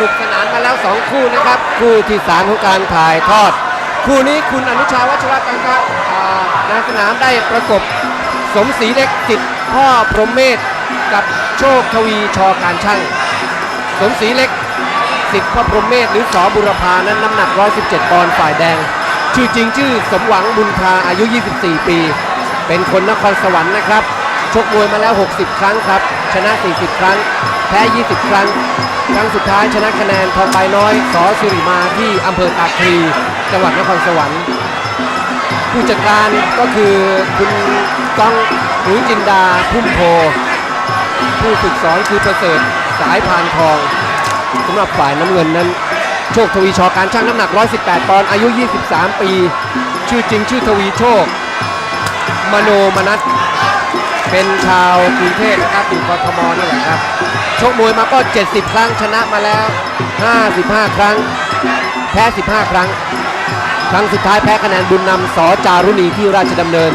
นุกสนานมาแล้ว 2 คู่นะครับ คู่ที่สามของการถ่ายทอด คู่นี้คุณอนุชาวัชรกังครับอ่าในสนามได้ประกบสมศรีเล็กติดพ่อพรหมเมธกับโชคทวีชอการช่างสมศรีเล็กสิทธิ์พ่อพรหมเมธหรือสอบุรพานั้นน้ำหนัก 117ปอนด์ฝ่ายแดง ชื่อจริงชื่อสมหวังบุญทาอายุ 24 ปี เป็นคนนครสวรรค์นะครับ ชกมวยมาแล้ว 60 ครั้งครับ ชนะ 40 ครั้ง แพ้ 20 ครั้ง ครั้งสุดท้ายชนะคะแนนทองใบน้อยสอสิริมาที่อำเภอตาคลีจังหวัดนครสวรรค์ผู้จัดการก็คือคุณก้องหรือจินดาพุ่มโพ ผู้ฝึกสอนคือประเสริฐสายพานทองสำหรับฝ่ายน้ำเงินนั้น โชคทวีชอการช่างน้ำหนัก 118 ปอนด์อายุ 23 ปี ชื่อจริงชื่อทวีโชค มโนมนัส เป็นชาวกรุงเทพนะครับอยู่กทมนี่แหละครับชกมวยมาก็ 70 ครั้งชนะมาแล้ว 55 ครั้ง แพ้ 15 ครั้ง ครั้งสุดท้ายแพ้คะแนนบุญนำสอจารุณีที่ราชดำเนิน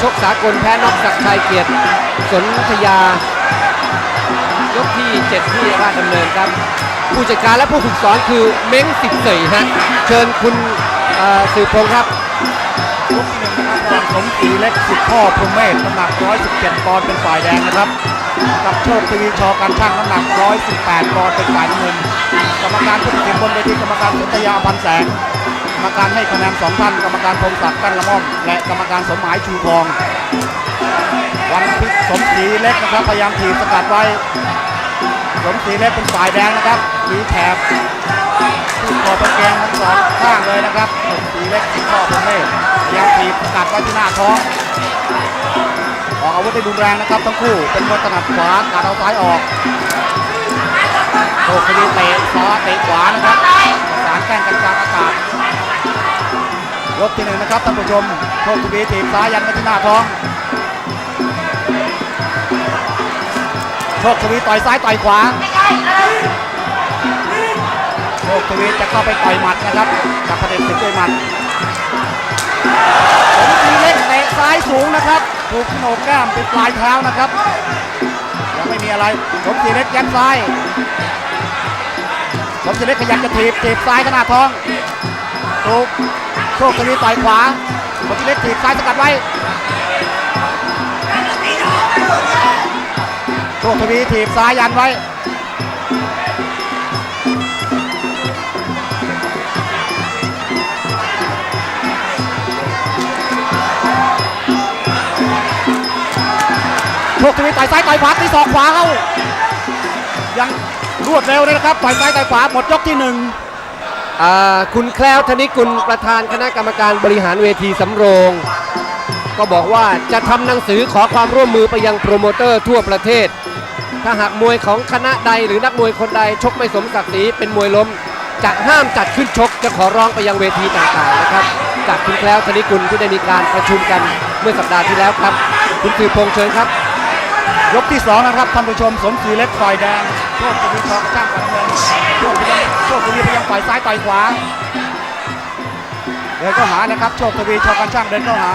ชกสากลแพ้นอกศักชัยเกียรติสนธยายกที่ 7 ที่ราชดำเนินครับ ผู้จัดการและผู้ฝึกสอนคือเม้งสิบเสยฮะเชิญคุณเอ่อสืบพงครับยกที่ มศรีเล็กสิทธิ์พ่อพรหมเมธน้ำหนัก 117 ปอนด์เป็นฝ่ายแดงนะครับกับโชคทวีชอการช่างน้ำหนัก 118 ปอนด์เป็นฝ่ายน้ำเงินกรรมการผู้ตัดสินบนเวทีกรรมการสนธยาพันแสงกรรมการให้คะแนนสองท่านกรรมการพงศักดิ์กั้นละม่อมและกรรมการสมหมายชูทอง วันพิสมศรีเล็กนะครับพยายามถีบสกัดไว้สมศรีเล็กเป็นฝ่ายแดงนะครับมีแถบที่คอตะแกงทั้งสองข้างเลยนะครับสมศรีเล็กที่ข้อพรหมเมธ ยายามถีบสกัดไว้ที่หน้าท้องออกอาวุธได้รุนแรงนะครับทั้งคู่เป็นมวยถนัดขวาการเอาซ้ายออกโอ้คดีเตะซ้ายเตะขวานะครับสานแข้งกันกลางอากาศยกที่หนึ่งนะครับท่านผู้ชมโชคทวีถีบซ้ายยันไปที่หน้าท้องโชคทวีต่อยซ้ายต่อยขวาโชคทวีจะเข้าไปต่อยหมัดนะครับกับประเด็นศึกด้วยหมัด สมศรีเล็กเตะซ้ายสูงนะครับ ถูกโหนกแก้มเป็นปลายเท้านะครับ ยังไม่มีอะไร สมศรีเล็กยัดซ้าย สมศรีเล็กขยันจะถีบถีบซ้ายขนาดท้อง ถูกโชคทวีต่อยขวา สมศรีเล็กถีบซ้ายสกัดไว้ โชคทวีถีบซ้ายยันไว้ โชคทวีต่อยซ้ายต่อยขวาตีศอกขวาเข้ายังรวดเร็วเลยนะครับต่อยซ้ายต่อยขวาหมดยกที่หนึ่งอ่าคุณแคล้วธนิกุลประธานคณะกรรมการบริหารเวทีสำโรง ก็บอกว่าจะทำหนังสือขอความร่วมมือไปยังโปรโมเตอร์ทั่วประเทศ ถ้าหากมวยของคณะใดหรือนักมวยคนใดชกไม่สมศักดิ์ศรีเป็นมวยล้มจะห้ามจัดขึ้นชกจะขอร้องไปยังเวทีต่างๆนะครับ จากคุณแคล้วธนิกุลที่ได้มีการประชุมกันเมื่อสัปดาห์ที่แล้วครับ คุณสืบพงษ์เชิญครับ ยกที่สองนะครับท่านผู้ชมสมศรีเล็กฝ่ายแดงโชคทวีทองช่างกันเงินโชคทวีโชคทวีพยายามต่อยซ้ายต่อยขวาเดินเข้าหานะครับโชคทวีชอกันช่างเดินเข้าหา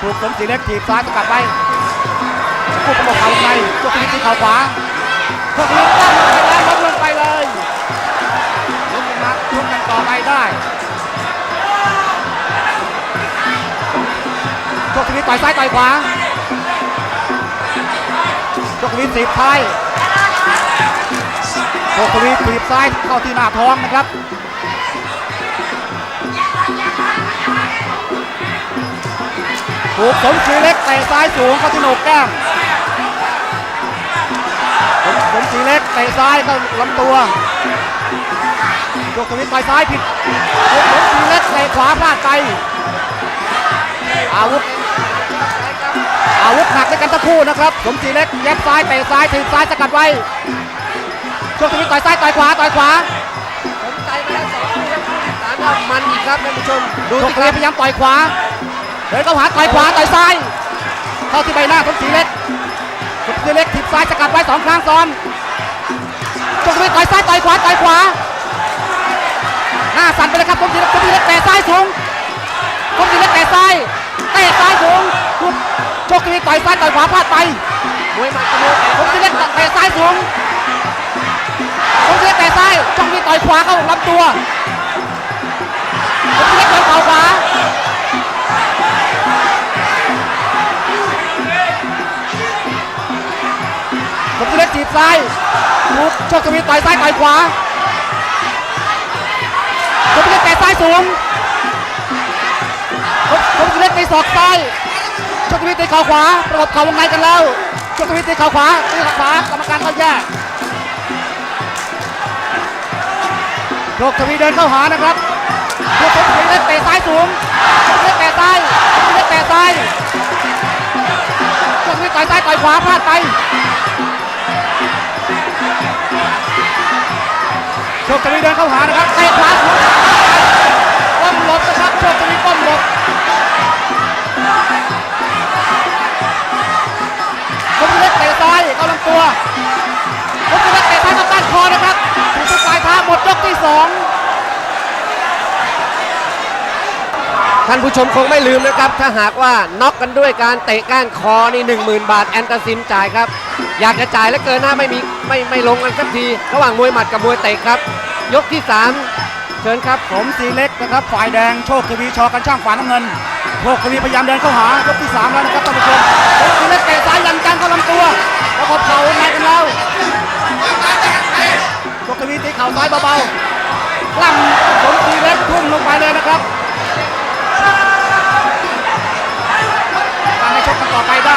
ถูกสมศรีเล็กถีบซ้ายสกัดไว้คู่ประกบเข่าในโชคทวีตีเข่าขวาโชคทวีตั้งไปแล้วล้มลงไปเลยล้มลงมาล้มกันต่อไปได้โชคทวีต่อยซ้ายต่อยขวา โชคทวีถีบซ้ายโชคทวีถีบซ้ายเข้าที่หน้าท้องนะครับถูกสมศรีเล็กเตะซ้ายสูงเข้าที่โหนกแก้มสมสมศรีเล็กเตะซ้ายเข้าลำตัวโชควีต่อยซ้ายผิดสมศรีเล็กเตะขวาพลาดไปอาวุธ คู่นะครับสมศรีเล็กยับซ้ายเตะซ้ายถีบซ้ายสกัดไว้ช่วงทวีต่อยซ้ายต่อยขวาต่อยขวาผมใจมาแล้วสองคู่ครับคู่ที่สามครับมันอีกครับท่านผู้ชมดูช่วงสิทควีรับพยายามต่อยขวาเดินเข้าหาต่อยขวาต่อยซ้ายเข้าที่ใบหน้าสมศรีเล็กสมศรีเล็กถีบซ้ายสกัดไว้สองครั้งซ้อนช่วงทวีต่อยซ้ายต่อยขวาต่อยขวาหน้าสั่นไปเลยครับสมศรีเล็กสมศรีเล็กเตะซ้ายสูงสมศรีเล็กเตะซ้ายเตะซ้าย สูงโชคทวีต่อยซ้ายต่อยขวาพลาดไปมวยหมัดกระโดดผมจะเล่นเตะซ้ายสูงผมจะเล่นเตะซ้ายโจำตัวผมเล็กเดินเข่าขวาผมเล็กจีบซ้ายถูกโชคทวีต่อยซ้ายต่อยขวาผมเล็กเตะซ้ายสูงผมผมเล็กตีศอกซ้ายโชคทวีตีเข่าขวาประกบเข่าวงในกันแล้วโชคทวีตีเข่าขวาตีเข่าขวากรรมการเข้าแยกโชคทวีเดินเข้าหานะครับโชคทวีเล่นเตะซ้ายสูงโชคทวีเตะซ้ายโชคทวีเตะซ้ายโชคทวีต่อยซ้ายต่อยขวาพลาดไปโชคทวีเดินเข้าหานะครับเตะขวาสูงก้มหลบนะครับโชคทวีก้มหลบานผู้ชมคงไม่ลืมนะครับ ถ้าหากว่าน็อกกันด้วยการเตะก้านคอนี่10,000 บาทแอนตาซินจ่ายครับ อยากจะจ่ายแล้วเกินหน้าไม่มีไม่ไม่ลงกันสักที ระหว่างมวยหมัดกับมวยเตะครับ ยกที่ 3 เชิญครับสมศรีเล็กนะครับ ฝ่ายแดงโชคทวีชอกันช่างฝ่ายน้ำเงินโชคทวีพยายามเดินเข้าหายกที่สามแล้วนะครับท่านผู้ชมโชคทวีเล็กเตะซ้ายยันจังเข้าลำตัว แล้วก็เข่าในกันแล้วโชคทวีตีเข่าซ้ายเบาๆกล้ำสมศรีเล็กทุ่มลงไปเลยนะครับ การให้ชกกันต่อไปได้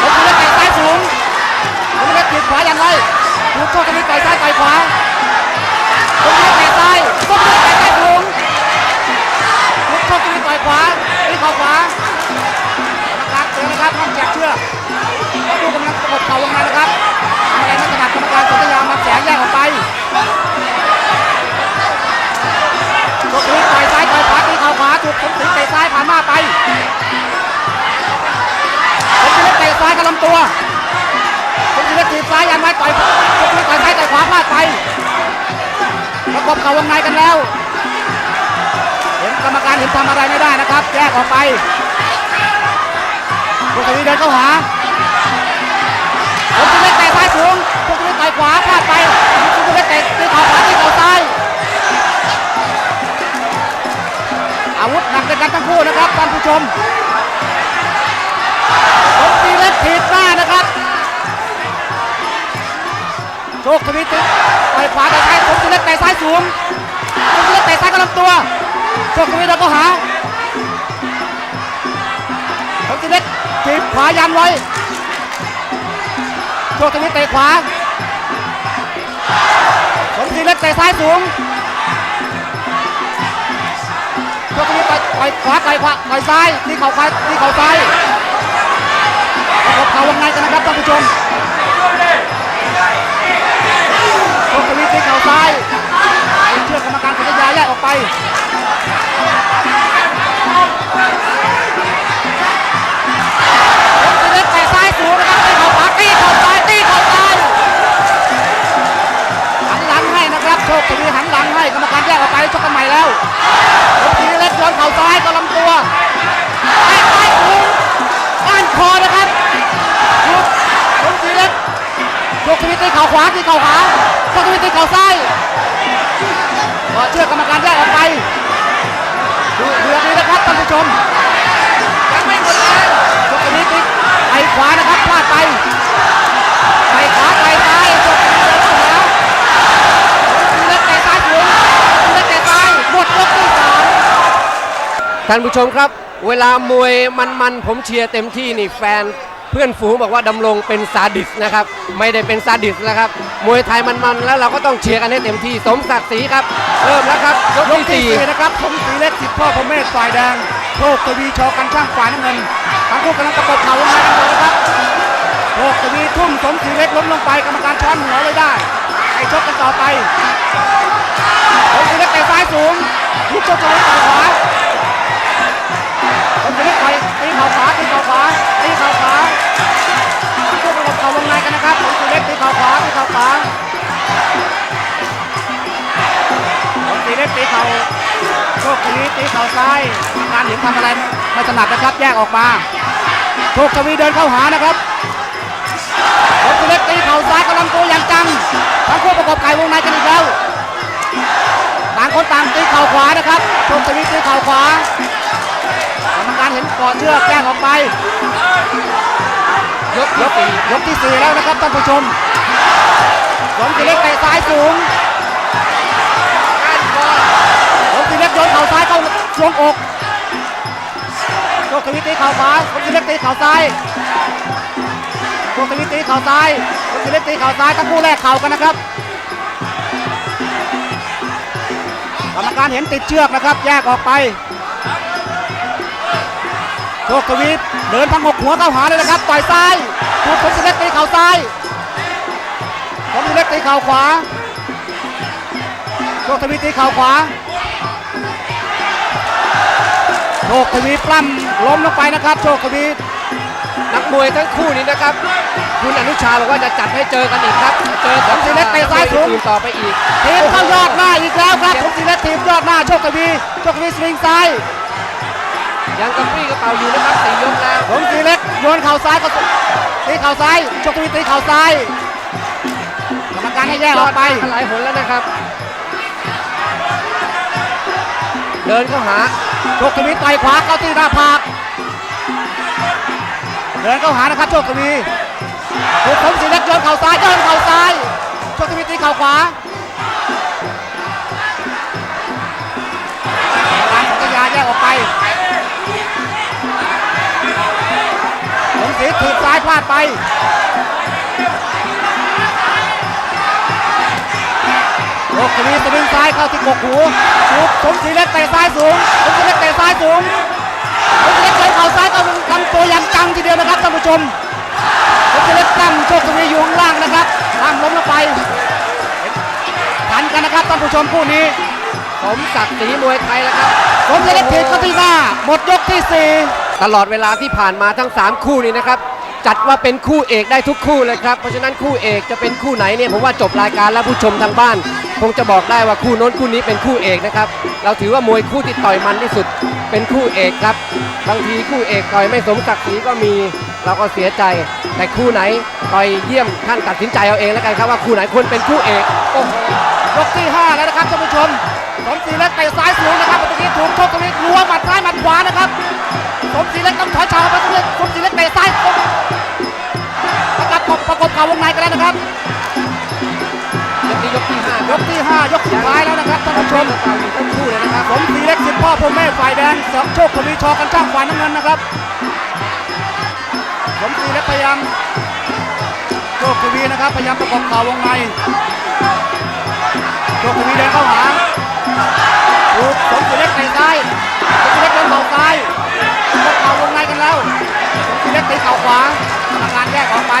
ผมเล็กไก่ซ้ายสูงผมเล็กติดขวาอย่างไรถูกโชคทวีต่อยซ้ายไก่ขวาผมเล็ก เข่าขวาถูกผมสีเตะซ้ายผ่านมาไปผมเล็กเตะซ้ายกับลำตัวผมจะเล็กถีบซ้ายยันไว้ต่อยผมจะต่อยซ้ายต่อยขวาพลาดไปประกบเข่าวงในกันแล้ว เห็นกรรมการเห็นทำอะไรไม่ได้นะครับ แยกออกไปพวกทวีเดินเข้าหาผมจะเล็กเตะซ้ายสูงพวกทวีต่อยขวาพลาดไปผมจะเล็กเตะตีเข่าขวาตีเข่าซ้าย อาวุธหนักในกันทั้งคู่นะครับท่านผู้ชมผมตีเล็กถีบหน้านะครับ โชคทวีติต่อยขวาแต่ซ้ายผมจะเล็กเตะซ้ายสูงผมจะเล็กเตะซ้ายกับลำตัว โชคทวีเดินเข้าหาผมจะเล็กถีบขวายันไว้ โชคทวีเตะขวาผมจะเล็กเตะซ้ายสูง ยกนี้ไปไปขวาไปขวาไปซ้ายนี่เข่าไปนี่เข่าซ้ายประกบเข่าวงในกันนะครับท่านผู้ชม ขวาตีเข่าขวาโชคทวีตีเข่าซ้ายก็เชือกกรรมการแยกออกไปดูเดือดนี้นะครับท่านผู้ชมยังไม่หมดเลยโชคทวีตีไปขวานะครับพลาดไปไปขวาไปซ้ายโชคทวีเดินเข้าหาโชคทวีเล็กเตะซ้ายสูงโชคทวีเล็กเตะซ้ายหมดยกที่สามท่านผู้ชมครับ เวลามวยมันๆผมเชียร์เต็มที่นี่แฟน พื่อนฝูงบอกว่าดำรงเป็นซาดิสนะครับ ไม่ได้เป็นซาดิสนะครับ มวยไทยมันๆแล้วเราก็ต้องเชียร์กันให้เต็มที่สมศักดิ์ศรีครับ เริ่มแล้วครับยกที่สี่นะครับสมศรีเล็กสิทธิ์พ่อพรหมเมธฝ่ายแดงโชคทวีชอกันช่างฝ่ายน้ำเงินทั้งคู่กำลังประกบเข่าวงในกันอยู่นะครับโชคทวีทุ่มสมศรีเล็กล้มลงไปกรรมการช้อนหัวไว้ได้ให้ชกกันต่อไปสมศรีเล็กเตะซ้ายสูงทุกโชคทวีต่อขวา ตีไปตีเข่าขวาตีเข่าขวาตีเข่าขวาช่วยประกบเข่าวงในกันนะครับของสุเล็กตีเข่าขวาตีเข่าขวาของสีเล็กตีเข่าโชคคนนี้ตีเข่าซ้ายการเห็นทำอะไรไม่ถนัดนะครับแยกออกมาโชคกวีเดินเข้าหานะครับของสุเล็กตีเข่าซ้ายกำลังตัวอย่างจังทั้งคู่ประกอบไก่วงในกันอีกแล้วต่างคนต่างตีเข่าขวานะครับโชคกวีตีเข่าขวาานเห็นก่อนเชือกแก้งออกไป ยกยกปียกที่สี่แล้วนะครับท่านผู้ชมหลงตีเล็กเตะซ้ายสูงหลงตีเล็กโยนเข่าซ้ายเข้าช่วงอกโชคทวิตตีเข่าขวาหลงตีเล็กตีเข่าซ้ายโชคทวิตตีเข่าซ้ายหลงตีเล็กตีเข่าซ้ายทั้งคู่แลกเข่ากันนะครับกรรมการเห็นติดเชือกนะครับ แยกออกไป โชคทวีเดินพังหกหัวเข้าหาเลยนะครับต่อยซ้ายถูกสมศรีเล็กตีเข่าซ้ายสมศรีเล็กตีเข่าขวาโชคทวีตีเข่าขวาโชคทวีปล้ำล้มลงไปนะครับโชคทวีนักมวยทั้งคู่นี้นะครับ คุณอนุชาบอกว่าจะจัดให้เจอกันอีกครับ เจอกับอื่นต่อไปอีกทีมเข้ายอดหน้าอีกแล้วครับผมสีเล็กทีมยอดหน้าโชคทวีโชคทวีสวิงซ้าย ยังกระปรี้กระเป๋าอยู่นะครับสี่ยกแล้วผมสีเล็กโยนเข่าซ้ายก็ตีเข่าซ้ายโชคทวีตีเข่าซ้ายกรรมการให้แยกออกไปหลายหนแล้วนะครับ เดินเข้าหาโชคทวีต่อยขวาเข้าที่หน้าผากเดินเข้าหานะครับโชคทวีถูกผมสีเล็กโยนเข่าซ้ายโยนเข่าซ้ายโชคทวีตีเข่าขวาการสัญญาแยกออกไปาดไปโชควีสวิงซ้ายเข้าที่กกหูถูกสมศรีเล็กเตะซ้ายสูงสมศรีเล็กเตะซ้ายสูงผมจะเล็กใช้เข่าซ้ายก็ลำตัวอย่างจังทีเดียวนะครับท่านผู้ชมผมจะเล็กตั้งโชคทวีอยู่ข้างล่างนะครับล่างล้มลงไปทันกันนะครับท่านผู้ชมคู่นี้สมศักดิ์ศรีมวยไทยแล้วครับผมจะเล็กถีบเข้าที่หน้าหมดยกที่สี่ตลอดเวลาที่ผ่านมาทั้ง 3 คู่นี้นะครับ จัดว่าเป็นคู่เอกได้ทุกคู่เลยครับ เพราะฉะนั้นคู่เอกจะเป็นคู่ไหนเนี่ยผมว่าจบรายการแล้วผู้ชมทางบ้าน คงจะบอกได้ว่าคู่โน้นคู่นี้เป็นคู่เอกนะครับ เราถือว่ามวยคู่ที่ต่อยมันที่สุดเป็นคู่เอกครับ บางทีคู่เอกต่อยไม่สมศักดิ์ศรีก็มีเราก็เสียใจ แต่คู่ไหนต่อยเยี่ยมท่านตัดสินใจเอาเองแล้วกันครับว่าคู่ไหนควรเป็นคู่เอกโอ้โหยกที่ห้าแล้วนะครับท่านผู้ชมสมศรีเล็กเตะซ้ายสูงนะครับเมื่อกี้ถูกโชคทวีรัวหมัดซ้ายหมัดขวานะครับสมศรีเล็กต้องถอยฉากออกไป ท่าอยู่ทั้งคู่เลยนะครับสมศรีเล็กสิทธิ์พ่อพรหมเมธฝ่ายแดงสองโชคทวีชอกันช่างฝ่ายน้ำเงินนะครับสมศรีเล็กพยายามโชคทวีนะครับพยายามประกบเข่าวงในโชคทวีเดินเข้าหาถูกสมศรีเล็กเตะซ้ายสมศรีเล็กเดินเข่าซ้ายประกบเข่าวงในกันแล้วสมศรีเล็กตะเข่าขวากรรมการแยกออกไป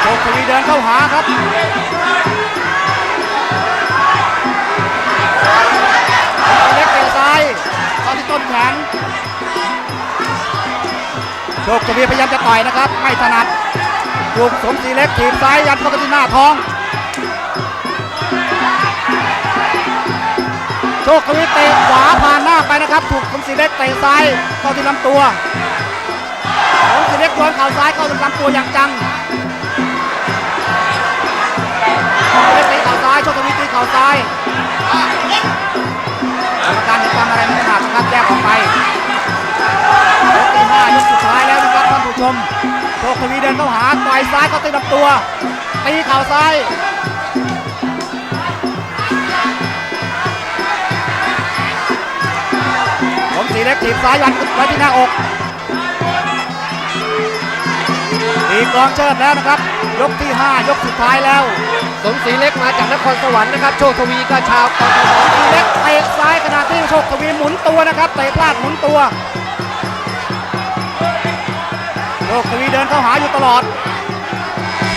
โชคทวีเดินเข้าหาครับ ต้นแขนโชคทวีพยายามจะต่อยนะครับ ไม่ถนัดถูกสมศรีเล็กถีบซ้ายยัดเข้าไปที่หน้าท้อง โชคทวีเตะขวาผ่านหน้าไปนะครับ ถูกสมศรีเล็กเตะซ้ายเข้าที่ลำตัวสมศรีเล็กโยนเข่าซ้ายเข้าที่ลำตัวอย่างจังเล็กเตะเข่าซ้ายโชคทวีตีเข่าซ้าย กรรมการจะทำอะไรไม่ถนัดนะครับแยกออกไปยกที่ห้ายกสุดท้ายแล้วนะครับท่านผู้ชมโชคทวีเดินเข้าหาต่อยซ้ายเข้าตีลำตัวตีเข่าซ้ายผมสีเล็กถีบซ้ายยันไว้ที่หน้าอกตีกองเชิดแล้วนะครับ ยกที่ห้ายกสุดท้ายแล้ว สมศรีเล็กมาจากนครสวรรค์นะครับโชคทวีก็ชาวกทมทีเล็กเตะซ้ายขณะที่โชคทวีหมุนตัวนะครับเตะพลาดหมุนตัวโชคทวีเดินเข้าหาอยู่ตลอด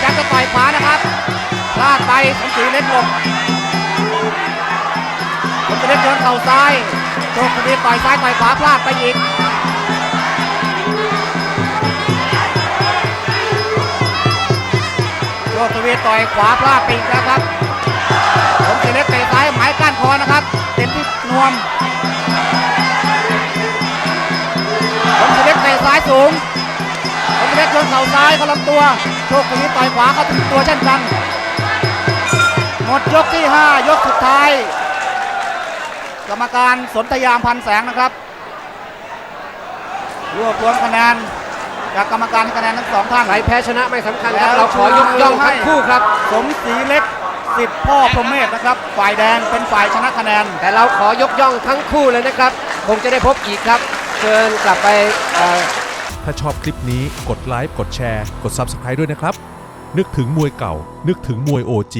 ยากจะต่อยขวานะครับพลาดไปสมศรีเล็กหลบสมศรีเล็กเดินเข่าซ้ายโชคทวีต่อยซ้ายต่อยขวาพลาดไปอีก โชคทวีต่อยขวาพลาดไปอีกแล้วครับผมสีเล็กเตะซ้ายหมายก้านคอนะครับเต็มที่นวมผมสีเล็กเตะซ้ายสูงผมสีเล็กโยนเข่าซ้ายเข้าลำตัว โชคทวีต่อยขวาเข้าถึงตัวเช่นกัน หมดยกที่ 5 ยกสุดท้าย กรรมการสนธยามพันแสงนะครับรวบรวมคะแนน จากกรรมการให้คะแนนทั้งสองท่าน ใครแพ้ชนะไม่สำคัญครับแล้วเราขอยกย่องทั้งคู่ครับ สมศรีเล็กสิทธิ์พ่อพรหมเมธนะครับ ฝ่ายแดงเป็นฝ่ายชนะคะแนน แต่เราขอยกย่องทั้งคู่เลยนะครับ คงจะได้พบอีกครับ เชิญกลับไปเอ่อ ถ้าชอบคลิปนี้กดไลค์ กดแชร์ กด Subscribe ด้วยนะครับ นึกถึงมวยเก่า นึกถึงมวย OG